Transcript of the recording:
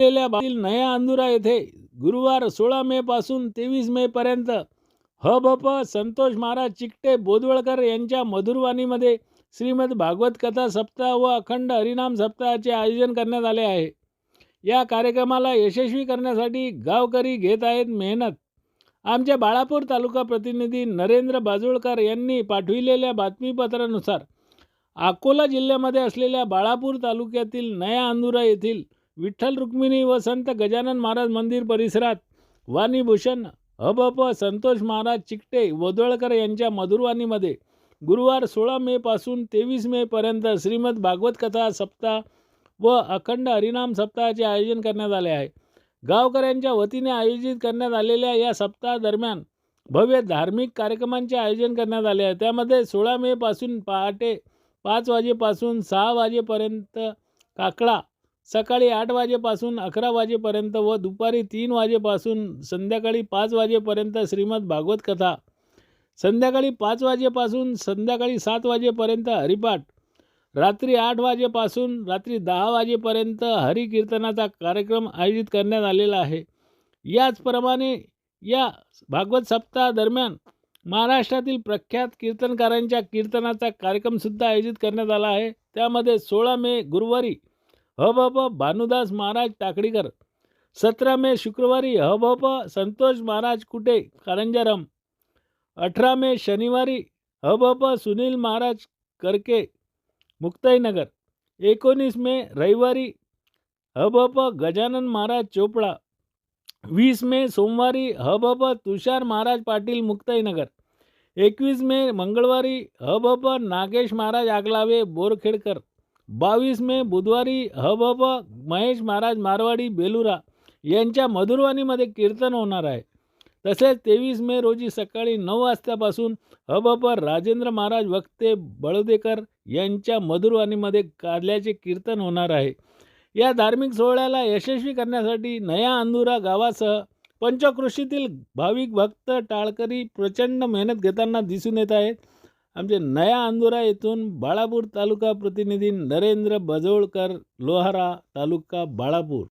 बातील नया अंदुरा येथे गुरुवार सोळा मे पासून तेवीस मे पर्यंत. हबप संतोष महाराज चिकटे बोदवळकर यांच्या मधुरवाणीमध्ये श्रीमद भागवत कथा सप्ताह व अखंड हरिनाम सप्ताहाचे आयोजन करण्यात आले आहे. या कार्यक्रमाला यशस्वी करण्यासाठी गावकरी घेत आहेत मेहनत. आमच्या बाळापूर तालुका प्रतिनिधी नरेंद्र बाजुळकर यांनी पाठविलेल्या बातमीपत्रानुसार अकोला जिल्ह्यामध्ये असलेल्या बाळापूर तालुक्यातील नया अंदुरा येथील विठ्ठल रुक्मिणी व संत गजानन महाराज मंदिर परिसरात वाणीभूषण हबप संतोष महाराज चिकटे वदोळकर यांच्या मधुरवाणीमध्ये गुरुवार सोळा मेपासून तेवीस मेपर्यंत श्रीमद भागवत कथा सप्ताह व अखंड हरिनाम सप्ताहाचे आयोजन करण्यात आले आहे. गावकऱ्यांच्या वतीने आयोजित करण्यात आलेल्या या सप्ताहादरम्यान भव्य धार्मिक कार्यक्रमांचे आयोजन करण्यात आले आहे. त्यामध्ये सोळा मेपासून पहाटे पाच वाजेपासून सहा वाजेपर्यंत काकडा सकाळी आठ वाजेपासून अकरा वाजेपर्यंत व दुपारी तीन वाजेपासून संध्याकाळी पाच वाजेपर्यंत श्रीमद भागवत कथा. संध्याकाळी पाच वाजेपासून संध्याकाळी सात वाजेपर्यंत हरिपाठ. रात्री आठ वाजेपासून रात्री दहा वाजेपर्यंत हरिकीर्तनाचा कार्यक्रम आयोजित करण्यात आलेला आहे. याचप्रमाणे या भागवत सप्ताहादरम्यान महाराष्ट्रातील प्रख्यात कीर्तनकारांच्या कीर्तनाचा कार्यक्रमसुद्धा आयोजित करण्यात आला आहे. त्यामध्ये सोळा मे गुरुवारी हबप भानुदास महाराज टाकडीकर सतरा मे शुक्रवारी हबप संतोष महाराज कुटे कारंजारम. अठरा मे शनिवारी हबप सुनील महाराज करके मुक्ताईनगर. एकोणीस मे रविवारी हबप गजानन महाराज चोपडा. वीस मे सोमवारी हबप तुषार महाराज पाटील मुक्ताईनगर. एकवीस मे मंगळवारी हबप नागेश महाराज आगलावे बोरखेडकर. बावीस मे बुधवारी हबप महेश महाराज मारवाडी बेलुरा यांच्या मधुरवाणीमध्ये कीर्तन होणार आहे. तसेच तेवीस मे रोजी सकाळी नऊ वाजतापासून हबप राजेंद्र महाराज वक्ते बळदेकर यांच्या मधुरवाणीमध्ये कार्ल्याचे कीर्तन होणार आहे. या धार्मिक सोहळ्याला यशस्वी करण्यासाठी नया अंदुरा गावासह पंचकृषीतील भाविक भक्त टाळकरी प्रचंड मेहनत घेताना दिसून येत आहेत. आमचे नया अंदुरा येथून बाळापूर तालुका प्रतिनिधी नरेंद्र बजोळकर लोहारा तालुका बाळापूर.